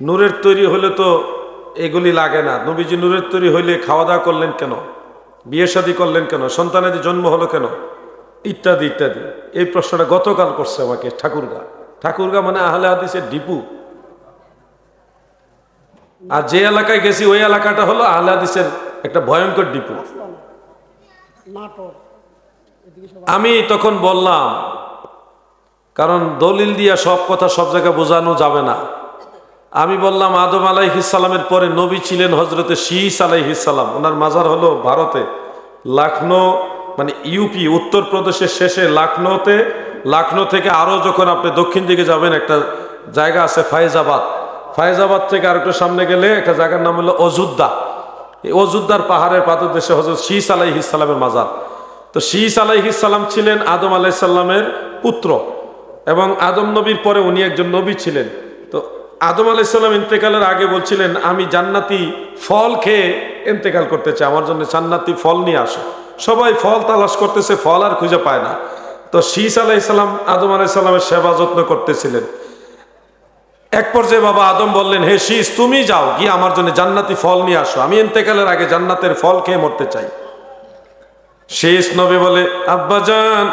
নূরের তৈরি হলে তো এগুলি লাগে না। নবীজি নূরের তৈরি হইলে খাওয়া দাওয়া করলেন কেন? বিয়ে শাদী করলেন কেন? সন্তানের জন্ম হলো কেন? ইত্যাদি ইত্যাদি। এই প্রশ্নটা গতকাল করছে আমাকে ঠাকুরগা। ঠাকুরগা মানে আহলে হাদিসের ডিপু। আর যে এলাকায় গেছি, ওই এলাকাটা হলো আহলে হাদিসের একটা ভয়ঙ্কর ডিপু। আমি তখন বললাম, কারণ দলিল দিয়া সব কথা সব জায়গায় বোঝানো যাবে না। আমি বললাম আদম আলাইহিসালামের পরে নবী ছিলেন হজরতে শীস আলাইহিসালাম ওনার মাজার হলো ভারতে, লাখনৌ মানে ইউপি, উত্তরপ্রদেশের শেষে লাখনৌতে, লাখনৌ থেকে আরও যখন আপনি দক্ষিণ দিকে যাবেন, একটা জায়গা আছে ফায়েজাবাদ। ফায়েজাবাদ থেকে আর একটু সামনে গেলে একটা জায়গার নাম হলো অযোধ্যা। এই অযোধ্যার পাহাড়ের পাদদেশে হজরত শীস আলাইহিসালামের মাজার। তো শীস আলাইহিসাল্লাম ছিলেন আদম আলাইসাল্লামের পুত্র এবং আদম নবীর পরে উনি একজন নবী ছিলেন। আদম আলাইসাল্লাম ইন্তেকালের আগে বলছিলেন, আমি জান্নাতি ফল খেয়ে ইন্তেকাল করতে চাই। আমার জন্য জান্নাতি ফল নিয়ে আসো। সবাই ফল তালাশ করতেছে, ফল আর খুঁজে পায় না। তো শীস আলাইসাল্লাম আদম আলাইসাল্লামের সেবা যত্ন করতেছিলেন। এক পর্যায়ে বাবা আদম বললেন, হে শীষ তুমি যাও, গিয়ে আমার জন্য জান্নাতি ফল নিয়ে আসো। আমি ইন্তেকালের আগে জান্নাতের ফল খেয়ে মরতে চাই। শেষ নবী বলে আব্বাজান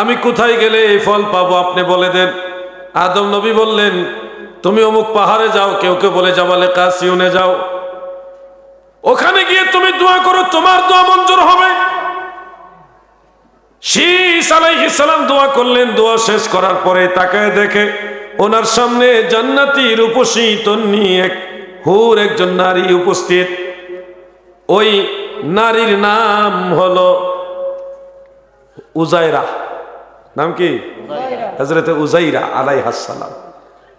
আমি কোথায় গেলে এই ফল পাবো আপনি বলে দেন? আদম নবী বললেন তুমি অমুক পাহাড়ে যাও কেউ কেউ বলে যাবালে কাসিউনে যাও। ওখানে গিয়ে তুমি দোয়া করো তোমার দোয়া মঞ্জুর হবে। শীষ আলাইহিস সালাম দোয়া করলেন দোয়া শেষ করার পরে তাকায় দেখে ওনার সামনে জান্নাতি রূপসী তন্নি এক হুর একজন নারী উপস্থিত। ওই নারীর নাম হলো উজাইরা। নাম কি? হজরতে উজাইরা আলাই হাসালাম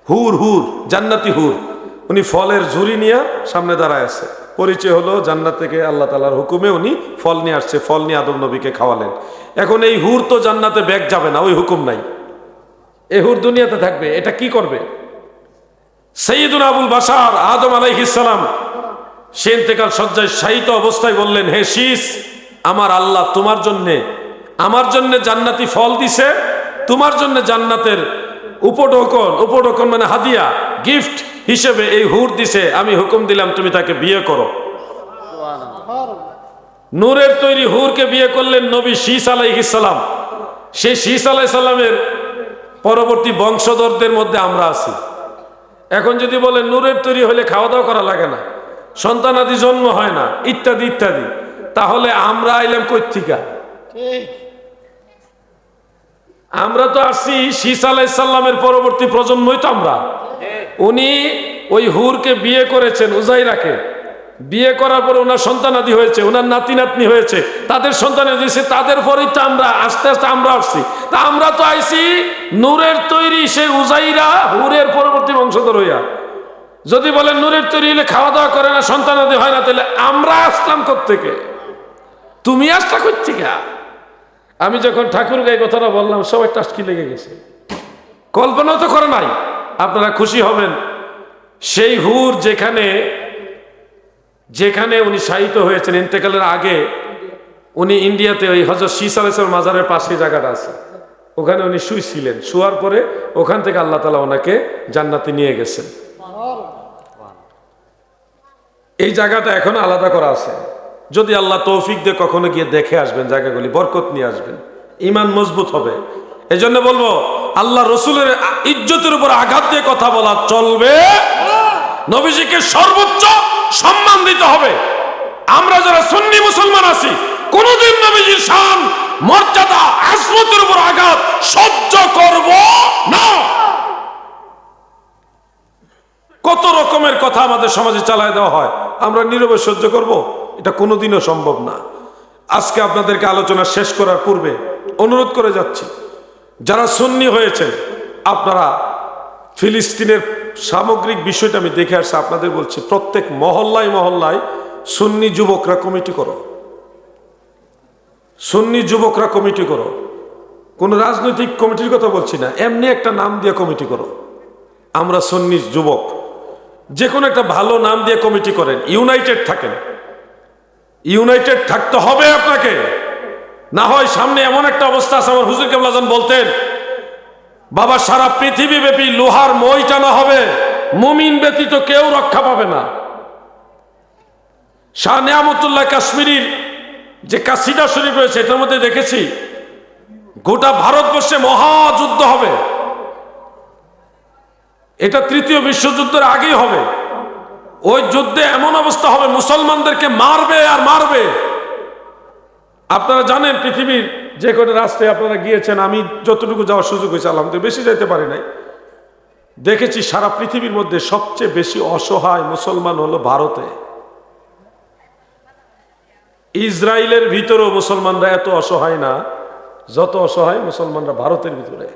হুর হুর, জান্নাতি হুর। উনি ফলের ঝুড়ি নিয়ে সামনে দাঁড়ায় আছে। পরিচয় হলো জান্নাত থেকে আল্লাহ তালার হুকুমে উনি ফল নিয়ে আসছে, ফল নিয়ে আদম নবীকে খাওয়ালেন। এখন এই হুর তো জান্নাতে ব্যাগ যাবে না, ওই হুকুম নাই। এ হুর দুনিয়াতে থাকবে, এটা কি করবে? সৈয়দুল আবুল বাসার আদম আলাইহিসালাম সে ইন্তেকাল সজ্জায় শায়িত অবস্থায় বললেন, হে শীষ, আমার আল্লাহ তোমার জন্যে, আমার জন্যে জান্নাতি ফল দিছে, তোমার জন্য জান্নাতের উপঢৌকন উপঢৌকন মানে হাদিয়া, গিফট হিসেবে এই হুর দিছে, আমি হুকুম দিলাম, তুমি তাকে বিয়ে করো। নূরের তৈরি হুরকে বিয়ে করলেন নবী শীষ আলাইহিসালাম সেই শীষ আলাইসাল্লামের পরবর্তী বংশধরদের মধ্যে আমরা আছি। এখন যদি বলে নূরের তৈরি হলে খাওয়া দাওয়া করা লাগে না, সন্তানাদি জন্ম হয় না, ইত্যাদি ইত্যাদি, তাহলে আমরা আইলাম কৈত্রিকা ঠিক। আমরা তো আসছি শীষ আলাইসাল্লামের পরবর্তী প্রজন্মই তো আমরা। উনি ওই হুরকে বিয়ে করেছেন, উজাইরাকে। বিয়ে করার পরে ওনার সন্তানাদি হয়েছে, ওনার নাতি নাতনি হয়েছে। তাদের সন্তান হয়েছে, তাদের পরেই তো আমরা, আস্তে আস্তে আমরা আসছি। তা আমরা তো আইছি নূরের তৈরি সে উজাইরা হুরের পরবর্তী বংশধর হইয়া। যদি বলেন নূরের তৈরি হলে খাওয়া দাওয়া করে না, সন্তানাদি হয় না, তাহলে আমরা আসলাম থেকে তুমি আসলা কোথেকে আমি যখন ঠাকুর গায়ে কথাটা বললাম সবাই টাস্কি লেগে গেছে। কল্পনাও তো করে নাই আপনারা খুশি হবেন। সেই হুর যেখানে যেখানে উনি শায়িত হয়েছেন ইন্তেকালের আগে উনি ইন্ডিয়াতে ওই হজরত শীষ আলাইসের মাজারের পাশে জায়গাটা আছে। ওখানে উনি শুইছিলেন। শুয়ার পরে ওখান থেকে আল্লাহ তালা ওনাকে জান্নাতে নিয়ে গেছেন। এই জায়গাটা এখন আলাদা করা আছে। যদি আল্লাহ তৌফিক দিয়ে কখনো গিয়ে দেখে আসবেন, জায়গাগুলি বরকত নিয়ে আসবেন ইমান মজবুত হবে। এই জন্য বলব, আল্লাহ রসুলের ইজ্জতের উপর আঘাত দিয়ে কথা বলা চলবে। নবীজিকে সর্বোচ্চ সম্মান দিতে হবে। আমরা যারা সুন্নি মুসলমান আছি, কোনদিন নবীজির শান, মর্যাদা আসমতের উপর আঘাত সহ্য করব না। কত রকমের কথা আমাদের সমাজে চালায় দেওয়া হয়, আমরা নীরবে সহ্য করব। এটা কোনোদিনও সম্ভব না। আজকে আপনাদেরকে আলোচনা শেষ করার পূর্বে অনুরোধ করে যাচ্ছি, যারা সুন্নি হয়েছে আপনারা ফিলিস্তিনের সামগ্রিক বিষয়টা আমি দেখে আসছি, আপনাদের বলছি, প্রত্যেক মহল্লায় মহল্লায় সুন্নি যুবকরা কমিটি করো। সুন্নি যুবকরা কমিটি করো। কোন রাজনৈতিক কমিটির কথা বলছি না, এমনি একটা নাম দিয়ে কমিটি করো। আমরা সুন্নি যুবক যে কোনো একটা ভালো নাম দিয়ে কমিটি করেন, ইউনাইটেড থাকেন। ইউনাইটেড থাকতে হবে আপনাকে। না হয় সামনে এমন একটা অবস্থা আছে, আমার হুজুর কেমলাজান বলতেন, বাবা, সারা পৃথিবী ব্যাপী লোহার মই টানা হবে, মুমিন ব্যতীত কেউ রক্ষা পাবে না। শাহ নিয়ামতুল্লাহ কাশ্মীরির যে কাসিদা শরীফ রয়েছে, এটার মধ্যে দেখেছি, গোটা ভারতবর্ষে মহাযুদ্ধ হবে। এটা তৃতীয় বিশ্বযুদ্ধের আগেই হবে। ওই যুদ্ধে এমন অবস্থা হবে, মুসলমানদেরকে মারবে আর মারবে। আপনারা জানেন পৃথিবীর যে কটা রাস্তায় আপনারা গিয়েছেন, আমি যতটুকু যাওয়ার সুযোগ হয়েছে, আলহামদুলিল্লাহ, বেশি যেতে পারি নাই। দেখেছি সারা পৃথিবীর মধ্যে সবচেয়ে বেশি অসহায় মুসলমান হলো ভারতে। ইসরায়েলের ভিতরেও মুসলমানরা এত অসহায় না, যত অসহায় মুসলমানরা ভারতের ভিতরে।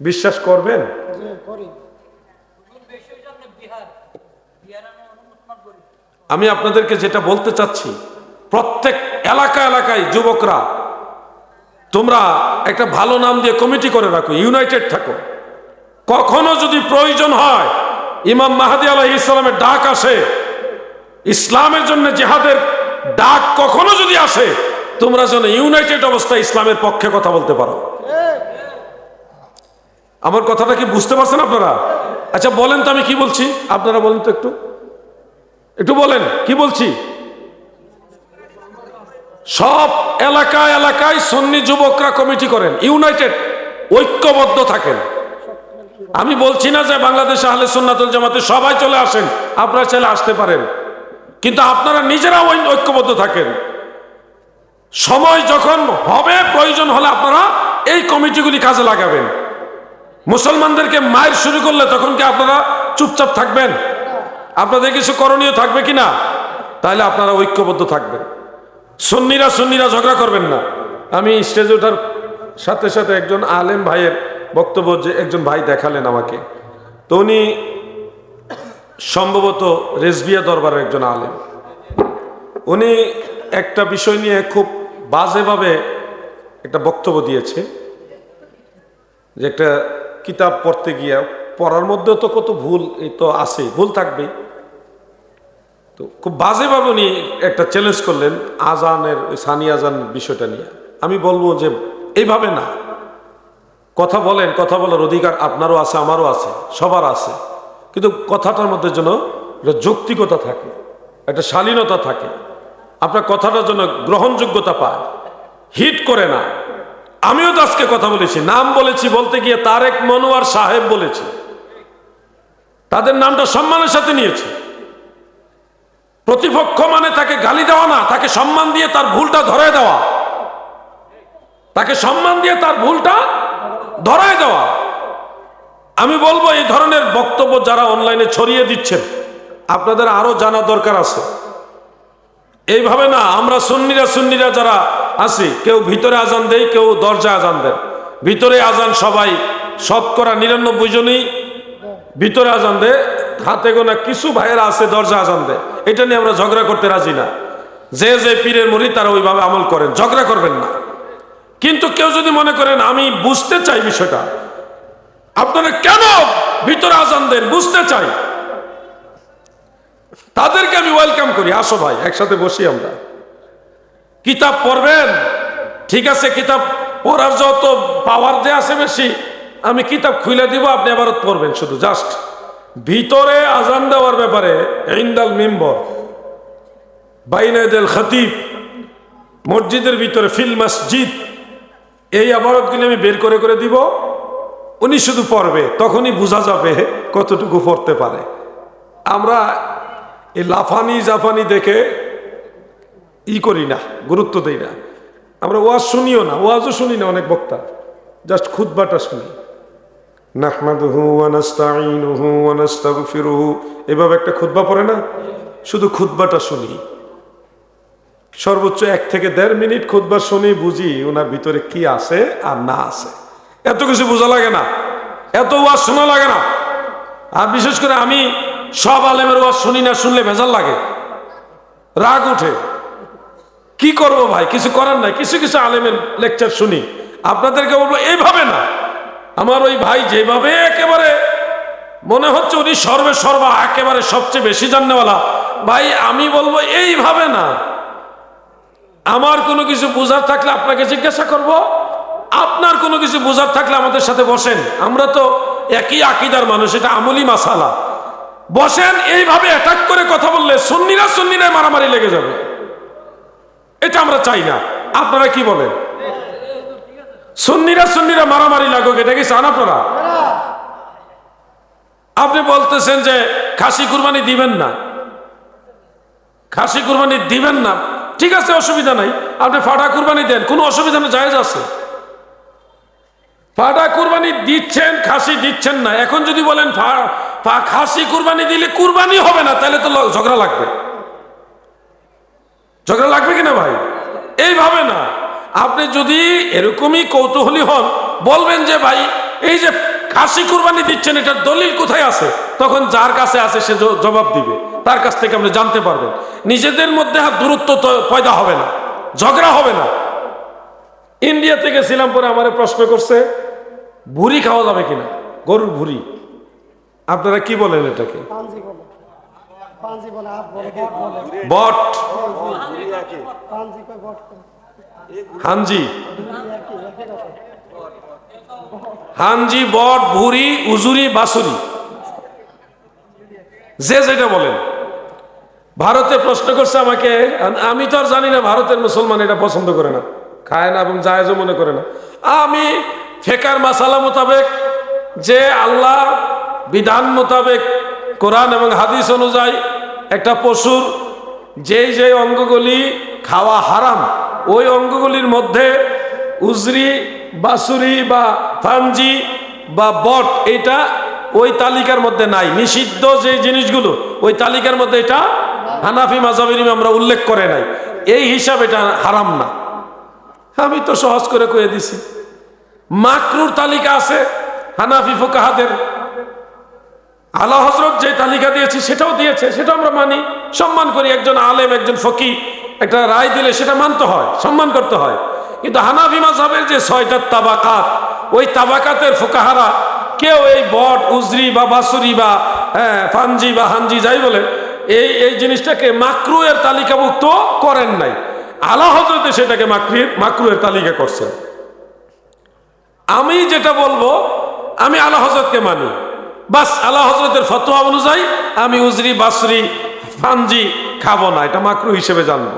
বিশ্বাস করবেন যে করি আমি আপনাদেরকে যেটা বলতে চাচ্ছি, প্রত্যেক এলাকা এলাকায় যুবকরা, তোমরা একটা ভালো নাম দিয়ে কমিটি করে রাখো, ইউনাইটেড থাকো। কখনো যদি প্রয়োজন হয়, ইমাম মাহাদি আলাহ ইসলামের ডাক আসে, ইসলামের জন্য জেহাদের ডাক কখনো যদি আসে, তোমরা যেন ইউনাইটেড অবস্থায় ইসলামের পক্ষে কথা বলতে পারো। আমার কথাটা কি বুঝতে পারছেন আপনারা? আচ্ছা বলেন তো আমি কি বলছি? আপনারা বলেন তো একটু। একটু বলেন, কি বলছি? সব এলাকায় এলাকায় সন্নি যুবকরা কমিটি করেন, ইউনাইটেড, ঐক্যবদ্ধ থাকেন। আমি বলছি না যে বাংলাদেশ আহলে সুন্নাতুল জামাতে সবাই চলে আসেন, আপনারা চাইলে আসতে পারেন। কিন্তু আপনারা নিজেরা ঐক্যবদ্ধ থাকেন। সময় যখন হবে, প্রয়োজন হলে আপনারা এই কমিটিগুলি কাজে লাগাবেন। মুসলমানদেরকে মায়ের শুরু করলে তখন কি আপনারা চুপচাপ থাকবেন? আপনাদের কিছু করণীয় থাকবে কি না? তাহলে আপনারা ঐক্যবদ্ধ থাকবেন। সুন্নিরা সুন্নিরা ঝগড়া করবেন না। আমি স্টেজে ওঠার সাথে সাথে একজন আলেম ভাইয়ের বক্তব্য যে একজন ভাই দেখালেন আমাকে। তো উনি সম্ভবত রেজবিয়া দরবারের একজন আলেম। উনি একটা বিষয় নিয়ে খুব বাজেভাবে একটা বক্তব্য দিয়েছে যে একটা কিতাব পড়তে গিয়ে পড়ার মধ্যেও তো কত ভুল তো আছে, ভুল থাকবেই। তো খুব বাজেভাবে উনি একটা চ্যালেঞ্জ করলেন আজানের ওই সানি আজান বিষয়টা নিয়ে। আমি বলব যে এইভাবে না। কথা বলেন, কথা বলার অধিকার আপনারও আছে, আমারও আছে, সবার আছে। কিন্তু কথাটার মধ্যে যেন একটা যৌক্তিকতা থাকে, একটা শালীনতা থাকে। আপনার কথাটার জন্য গ্রহণযোগ্যতা পায়। হিট করে না। আমিও তো আজকে কথা বলেছি, নাম বলেছি বলতে গিয়ে তারেক মনোয়ার সাহেব বলেছি। তাদের নামটা সম্মানের সাথে নিয়েছি। প্রতিপক্ষ মানে তাকে গালি দেওয়া না, তাকে সম্মান দিয়ে তার ভুলটা ধরায় দেওয়া। তাকে সম্মান দিয়ে তার ভুলটা ধরায় দেওয়া। আমি বলব এই ধরনের বক্তব্য যারা অনলাইনে ছড়িয়ে দিচ্ছেন, আপনাদের আরও জানা দরকার আছে। এইভাবে না, আমরা সুন্নিরা সুন্নিরা যারা আছি, কেউ ভিতরে আজান দেই, কেউ দরজা আজান দেন। ভিতরে আজান সবাই শতকরা নিরানব্বই জনই ভিতরে আজান দেয়। হাতে গোনা কিছু ভাইয়েরা আছে, দরজা আজান দেয়। এটা নিয়ে আমরা ঝগড়া করতে রাজি না। যে যে পীরের মরি তারা ওইভাবে আমল করেন, ঝগড়া করবেন না। কিন্তু কেউ যদি মনে করেন, আমি বুঝতে চাই বিষয়টা। আপনারা কেন ভিতরে আজান দেন? বুঝতে চাই। তাদেরকে আমি ওয়েলকাম করি। আসো ভাই, একসাথে বসি আমরা। কিতাব পড়বেন? ঠিক আছে, কিতাব পড়ার যত পাওয়ার যে আছে বেশি, আমি কিতাব খুলে দিব, আপনি আবার পড়বেন শুধু জাস্ট ভিতরে আজান দেওয়ার ব্যাপারে ইন্দাল মিম্বর বাইনায়দেল খতিব, মসজিদের ভিতরে ফিল মসজিদ, এই আবারতগুলি আমি বের করে করে দিব। উনি শুধু পড়বে, তখনই বোঝা যাবে কতটুকু পড়তে পারে। আমরা এই লাফানি জাফানি দেখে ই করি না, গুরুত্ব দেই না। আমরা ওয়াজ শুনিও না, ওয়াজও শুনি না অনেক বক্তা, জাস্ট খুদবাটা শুনি। নাহমাদুহু ওয়ানাস্তাইনুহু ওয়ানাস্তাগফিরুহু এভাবে একটা খুতবা পড়ে না? শুধু খুতবাটা শুনি। সর্বোচ্চ এক থেকে দেড় মিনিট খুতবা শুনি, বুঝি ওনার ভিতরে কি আছে আর না আছে। এত কিছু বোঝা লাগে না। এত ওয়াজ শোনা লাগে না। আর বিশেষ করে আমি সব আলেমের ওয়াজ শুনি না, শুনলে ভেজাল লাগে। রাগ উঠে। কি করব ভাই? কিছু করার নাই। কিছু কিছু আলেমের লেকচার শুনি। আপনাদেরকে বলব এইভাবে না। আমার ওই ভাই যেভাবে একেবারে মনে হচ্ছে উনি সর্বে সর্বা একেবারে সবচেয়ে বেশি জাননেওয়ালা ভাই, আমি বলব এইভাবে না। আমার কোনো কিছু বোঝার থাকলে আপনাকে জিজ্ঞাসা করব। আপনার কোনো কিছু বোঝার থাকলে আমাদের সাথে বসেন। আমরা তো একই আকিদার মানুষ, এটা আমলি মাসালা। বসেন, এইভাবে অ্যাটাক করে কথা বললে সন্নিরা সন্নিরায় মারামারি লেগে যাবে। এটা আমরা চাই না। আপনারা কি বলেন? সুন্নিরা সুন্নিরা মারামারি লাগুক, এটা কি চান আপনারা? আপনি বলতেছেন যে খাসি কুরবানি দিবেন না। খাসি কুরবানি দিবেন না। ঠিক আছে, অসুবিধা নাই। আপনি ফাটা কুরবানি দেন, কোনো অসুবিধা নেই, জায়েজ আছে। ফাটা কুরবানি দিচ্ছেন, খাসি দিচ্ছেন না। এখন যদি বলেন খাসি কুরবানি দিলে কুরবানি হবে না, তাহলে তো ঝগড়া লাগবে। ঝগড়া লাগবে কিনা ভাই? এইভাবে না। আপনি যদি এরকমই কৌতূহলী হন বলবেন যে ভাই এই যে খাসি কুরবানি দিচ্ছেন এটার দলিল কোথায় আছে? তখন যার কাছে আছে সে জবাব দিবে। তার কাছ থেকে আপনি জানতে পারবেন। নিজেদের মধ্যে আর দূরত্ব পয়দা হবে না ঝগড়া হবে না। ইন্ডিয়া থেকে ছিলাম পরে আমার প্রশ্ন করছে ভুড়ি খাওয়া যাবে কিনা? গরুর ভুড়ি। আপনারা কি বলেন এটাকে? বট। রকম হাঞ্জি বট ভুরি উজুরি বাসুরি যে যেটা বলেন। ভারতে প্রশ্ন করছে আমাকে আমি তো আর জানি না ভারতের মুসলমান এটা পছন্দ করে না। খায় না এবং জায়েজও মনে করে না। আমি ফেকার মাসালা মোতাবেক যে আল্লাহ বিধান মোতাবেক কোরআন এবং হাদিস অনুযায়ী একটা পশুর যেই যেই অঙ্গগুলি খাওয়া হারাম ওই অঙ্গগুলির মধ্যে উজরি বাসুরি বা ফাঞ্জি বা বট এটা ওই তালিকার মধ্যে নাই। নিষিদ্ধ যে জিনিসগুলো, ওই তালিকার মধ্যে এটা হানাফি মাজাবির আমরা উল্লেখ করে নাই। এই হিসাব এটা হারাম না। আমি তো সহজ করে কয়ে দিছি। মাকরুর তালিকা আছে, হানাফি ফোকাহাদের। আলা হজরত যে তালিকা দিয়েছি, সেটাও দিয়েছে সেটা আমরা মানি। সম্মান করি, একজন আলেম, একজন ফকি একটা রায় দিলে সেটা মানতে হয়, সম্মান করতে হয়। কিন্তু হানাফি মাঝহের যে ছয়টা তাবাকাত, ওই তাবাকাতের ফোকাহারা, কেউ এই বট, উজরি বা বাসুরি বা হ্যাঁ ফানজি বা হানজি যাই বলে, এই এই জিনিসটাকে মাকরুয়ের তালিকাভুক্ত করেন নাই। আলা হজরতে সেটাকে মাকরির মাকরুয়ের তালিকা করছেন। আমি যেটা বলব, আমি আলা হজরতকে মানি। বাস, আলা হজরতের ফতোয়া অনুযায়ী আমি উজরি, বাসরি, ফানজি খাব না, এটা মাকরু হিসেবে জানব।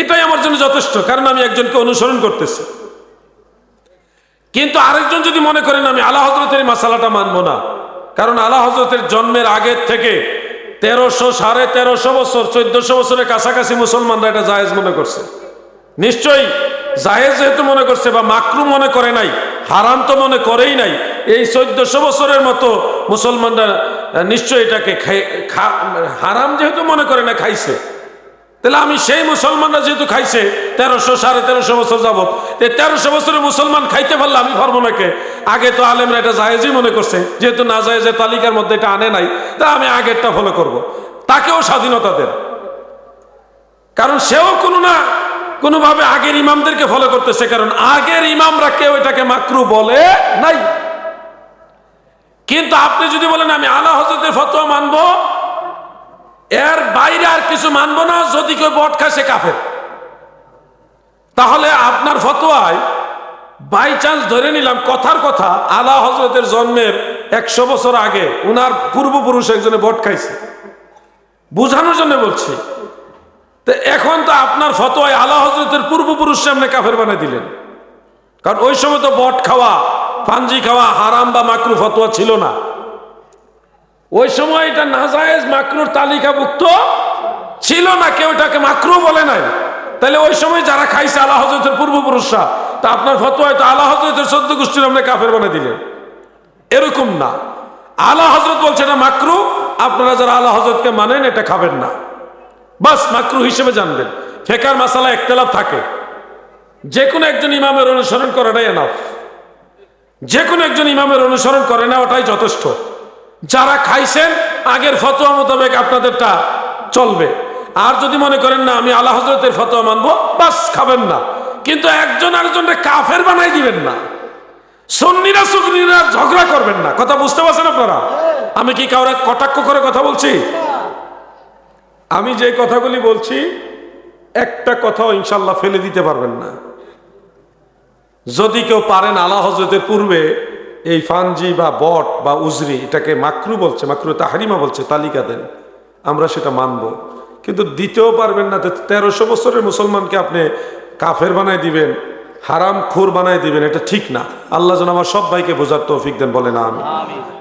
এটাই আমার জন্য যথেষ্ট, কারণ আমি একজনকে অনুসরণ করতেছি। কিন্তু আরেকজন যদি মনে করেন, আমি আলা হজরতের মাসালাটা মানবো না। কারণ আলা হজরতের জন্মের আগের থেকে তেরোশো সাড়ে তেরোশো বছর, চোদ্দশো বছরের কাছাকাছি মুসলমানরা এটা জায়েজ মনে করছে। নিশ্চয়ই জায়েজ যেহেতু মনে করছে বা মাকরু মনে করে নাই, হারাম তো মনে করেই নাই, এই চোদ্দশো বছরের মতো মুসলমানরা নিশ্চয়ই এটাকে হারাম যেহেতু মনে করে না, খাইছে। তাহলে আমি সেই মুসলমানরা যেহেতু খাইছে, তেরোশো, সাড়ে তেরোশো বছর যাবত এই তেরোশো বছরের মুসলমান খাইতে পারলে আমি পারব নাকি আগে তো আলেমরা এটা জায়েজই মনে করছে, যেহেতু না জায়েজের তালিকার মধ্যে এটা আনে নাই, তা আমি আগেরটা ফলো করব। তাকেও স্বাধীনতা দেন। কারণ সেও কোনো না কোনোভাবে আগের ইমামদেরকে ফলো করতেছে, কারণ আগের ইমামরা কেউ এটাকে মাকরু বলে নাই। কিন্তু আপনি যদি বলেন, আমি আলা হজরতের ফতোয়া মানবো এর বাইরে আর কিছু মানবো না, যদি কেউ বট খায় সে কাফের। তাহলে আপনার ফতোয়ায় বাই চান্স ধরে নিলাম, কথার কথা, আলা হজরতের জন্মের একশো বছর আগে উনার পূর্বপুরুষ একজনে বট খাইছে। বুঝানোর জন্য বলছি, তো এখন তো আপনার ফতোয়ায় আলা হজরতের পূর্বপুরুষ সামনে কাফের বানিয়ে দিলেন। কারণ ওই সময় তো বট খাওয়া পাঞ্জি খাওয়া হারাম বা মাকরু ফতোয়া ছিল না। ওই সময় এটা নাজায়েজ মাকরুর তালিকাভুক্ত ছিল না, কেউ এটাকে মাকরু বলে নাই। তাহলে ওই সময় যারা খাইছে আল্লাহ হজরতের পূর্বপুরুষরা, তা আপনার ফতোয়ায় হয়তো আল্লাহ হজরতের সদ্য গোষ্ঠীর আপনি কাফের বানিয়ে দিলেন এরকম না। আল্লাহ হজরত বলছে, এটা মাকরু, আপনারা যারা আল্লাহ হজরতকে মানেন, এটা খাবেন না। বাস মাকরু হিসেবে জানবেন। ফেকার মাসালা একতলাপ থাকে। যে কোনো একজন ইমামের অনুসরণ করাটাই এনাফ যে কোনো একজন ইমামের অনুসরণ করে না ওটাই যথেষ্ট। যারা খাইছেন, আগের ফতোয়া মোতাবেক আপনাদেরটা চলবে। আর যদি মনে করেন না, আমি আল্লাহ হজরতের ফতোয়া মানবো, বাস খাবেন না। কিন্তু একজন আরেকজনকে কাফের বানাই দিবেন না। সন্নিরা সুন্নিরা ঝগড়া করবেন না। কথা বুঝতে পারছেন আপনারা? আমি কি কাউরে কটাক্ষ করে কথা বলছি? আমি যে কথাগুলি বলছি, একটা কথাও ইনশাল্লাহ ফেলে দিতে পারবেন না। যদি কেউ পারেন আলা হজরতের পূর্বে এই ফানজি বা বট বা উজরি এটাকে মাকরু বলছে মাকরু তাহারিমা বলছে তালিকা দেন। আমরা সেটা মানব। কিন্তু দিতেও পারবেন না তেরোশো বছরের মুসলমানকে আপনি কাফের বানায় দিবেন হারাম খুর বানায় দিবেন এটা ঠিক না। আল্লাহ যেন আমার সব ভাইকে বোঝার তৌফিক দেন বলে না আমি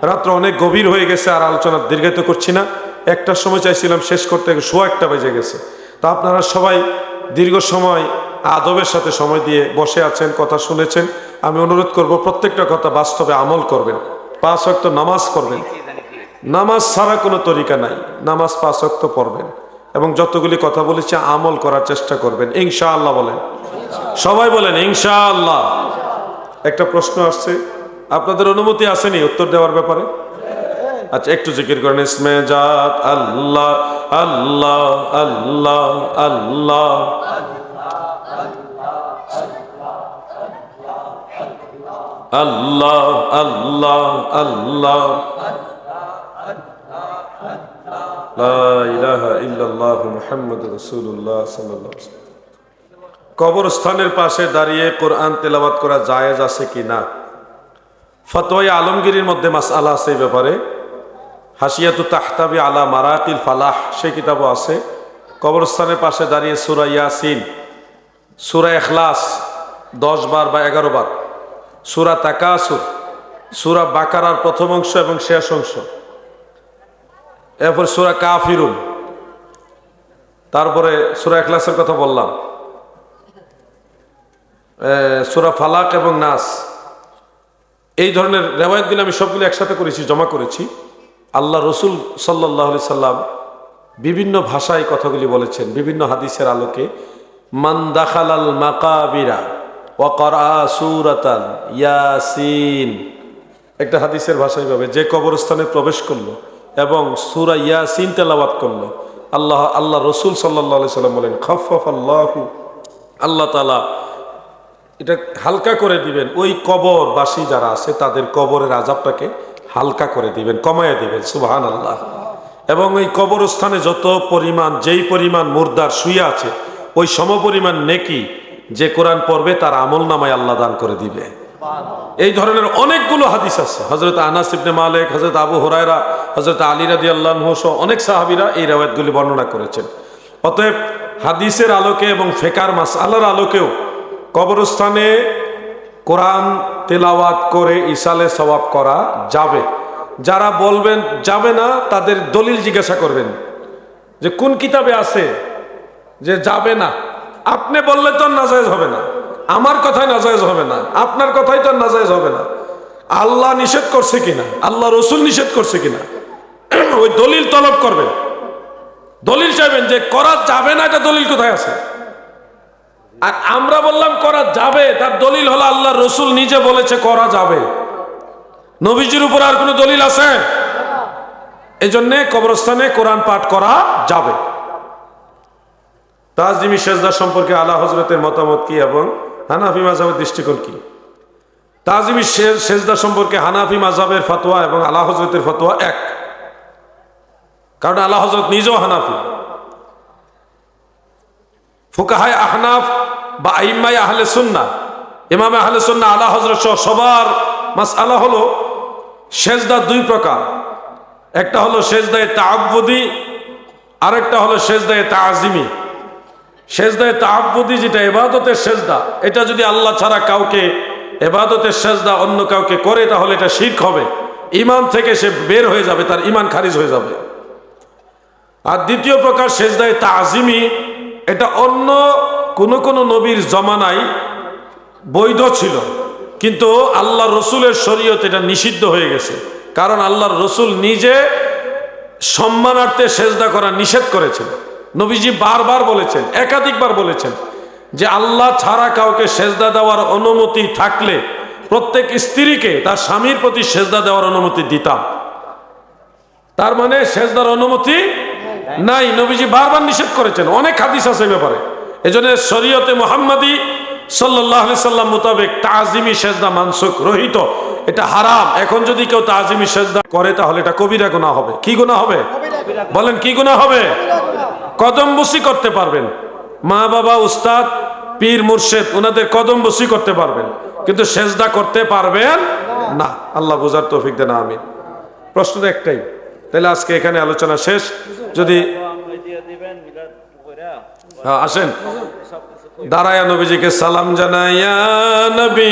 রাত্র অনেক গভীর হয়ে গেছে আর আলোচনা দীর্ঘায়িত করছি না। একটার সময় চাইছিলাম শেষ করতে সোয়া একটা বেজে গেছে। তা আপনারা সবাই দীর্ঘ সময় আদবের সাথে সময় দিয়ে বসে আছেন, কথা শুনেছেন। আমি অনুরোধ করব, প্রত্যেকটা কথা বাস্তবে আমল করবেন। পাঁচ অক্ত নামাজ পড়বেন। নামাজ ছাড়া কোনো তরিকা নাই। নামাজ পাঁচ অক্ত পড়বেন এবং যতগুলি কথা বলেছি, আমল করার চেষ্টা করবেন। ইনশাআল্লাহ বলেন। সবাই বলেন, ইনশাআল্লাহ। একটা প্রশ্ন আসছে। আপনাদের অনুমতি আসেনি উত্তর দেওয়ার ব্যাপারে? আচ্ছা একটু জিকির করেন। ইসমে জাত আল্লাহ আল্লাহ আল্লাহ আল্লাহ। আল্লাহ আল্লাহ আল্লাহ। কবরস্থানের পাশে দাঁড়িয়ে কোরআন তেলাওয়াত করা জায়েজ আছে কি না? ফতোয়া আলমগীরের মধ্যে মাসআলা আছে এই ব্যাপারে। হাসিয়াতু তাহতাবি আলা মারাকিল ফালাহ সেই কিতাবও আছে। কবরস্থানের পাশে দাঁড়িয়ে সুরা ইয়াসিন, সুরা এখলাস দশ বার বা এগারো বার। সুরা তাকাসুর, সুরা বাকারার প্রথম অংশ এবং শেষ অংশ। এরপর সুরা কাফিরুন। তারপরে সুরা এখলাসের কথা বললাম। সুরা ফালাক এবং নাস। এই ধরনের রেওয়ায়তগুলি আমি সবগুলি একসাথে করেছি, জমা করেছি। আল্লাহ রসুল সাল্লাহ সাল্লাম বিভিন্ন ভাষায় কথাগুলি বলেছেন, বিভিন্ন হাদিসের আলোকে, মান দাখালাল মাকাবিরা। ইয়াসিন। একটা হাদিসের ভাষায় ভাবে, যে কবরস্থানে প্রবেশ করল এবং সুরা ইয়াসিন তেলাওয়াত করল, আল্লাহ আল্লাহ রসুল সাল্লাহ সাল্লাম বলেন খফফ আল্লাহু আল্লাহ তালা এটা হালকা করে দিবেন। ওই কবরবাসী যারা আছে, তাদের কবরের আজাবটাকে হালকা করে দিবেন, কমায় দিবেন সুবাহান আল্লাহ এবং ওই কবরস্থানে যত পরিমাণ, যেই পরিমাণ মুর্দার শুয়ে আছে, ওই সমপরিমাণ নেকি যে কোরআন পড়বে তার আমল নামায় আল্লাহ দান করে দিবে। এই ধরনের অনেকগুলো হাদিস আছে। হজরত আনাস ইবনে মালিক হজরত আবু হুরায়রা হজরত আলী রাদি আল্লাহ অনেক সাহাবিরা এই রেওয়ায়তগুলি বর্ণনা করেছেন। অতএব হাদিসের আলোকে এবং ফেকার মাস আল্লাহর আলোকেও কবরস্থানে কোরআন তেলাওয়াত করে ইসালে সওয়াব করা যাবে। যারা বলবেন, যাবে না, তাদের দলিল জিজ্ঞাসা করবেন। যে কোন কিতাবে আছে যে যাবে না? আপনি বললে তো নাজায়েজ হবে না। আমার কথাই নাজায়েজ হবে না। আপনার কথাই তো নাজায়েজ হবে না। আল্লাহ নিষেধ করছে কিনা? আল্লাহ রসুল নিষেধ করছে কিনা? ওই দলিল তলব করবেন। দলিল চাইবেন যে করা যাবে না এটা দলিল কোথায় আছে? আর আমরা বললাম করা যাবে, তার দলিল হলো আল্লাহ রসুল নিজে বলেছে করা যাবে। নবীজির উপর আর কোনো দলিল আছে? এই জন্যে কবরস্থানে কোরআন পাঠ করা যাবে। তাজিমি সেজদা সম্পর্কে আলা হজরতের মতামত কি এবং হানাফি মাজাবের দৃষ্টিকোণ কি? তাজিমি সেজদা সম্পর্কে হানাফি মাজাবের ফতোয়া এবং আলা হজরতের ফতোয়া এক। কারণ আলা হজরত নিজেও হানাফি। ফুকাহায় আহনাফ বা আইম্মাই আহলে সুন্না ইমাম আহলে সুন্না আলা হজরত সহ সবার মাস আলা হলো সেজদা দুই প্রকার। একটা হলো সেজদায় তাআব্বুদি, আরেকটা হলো সেজদায় তাজিমি সেজদায় তাহাব্বুদি যেটা এবাদতের সেজদা, এটা যদি আল্লাহ ছাড়া কাউকে এবাদতের সেজদা অন্য কাউকে করে, তাহলে এটা শির্ক হবে। ইমান থেকে সে বের হয়ে যাবে, তার ইমান খারিজ হয়ে যাবে। আর দ্বিতীয় প্রকার সেজদায় তাজিমি এটা অন্য কোন কোন নবীর জমানায় বৈধ ছিল, কিন্তু আল্লাহ রসুলের শরীয়ত এটা নিষিদ্ধ হয়ে গেছে। কারণ আল্লাহর রসুল নিজে সম্মানার্থে সেজদা করা নিষেধ করেছেন। নবীজি বারবার বলেছেন একাধিকবার বলেছেন যে আল্লাহ ছাড়া কাউকে সেজদা দেওয়ার অনুমতি থাকলে প্রত্যেক স্ত্রীকে তার স্বামীর প্রতি সেজদা দেওয়ার অনুমতি দিতাম। তার মানে সেজদার অনুমতি নাই। নবীজি বারবার নিষেধ করেছেন অনেক হাদিস আছে ব্যাপারে। এজন্য শরীয়তে মোহাম্মদী সাল্লাহ সাল্লাম মোতাবেক তাজিমি সেজদা মানসুক রহিত। এটা হারাম। এখন যদি কেউ তাজিমি সেজদা করে তাহলে এটা কবিরা গুণা হবে। কি গুণা হবে? বলেন কি গুণা হবে? কদম বসি করতে পারবেন। মা বাবা উস্তাদ পীর মুর্শেদ ওনাদের কদম বসি করতে পারবেন। কিন্তু সেজদা করতে পারবেন না। আল্লাহ বোঝার তৌফিক দেন আমি প্রশ্ন তো একটাই। তাহলে আজকে এখানে আলোচনা শেষ। যদি হ্যাঁ, আসেন। দাঁড়ায়া নবীজিকে সালাম জানাইয়া নবী।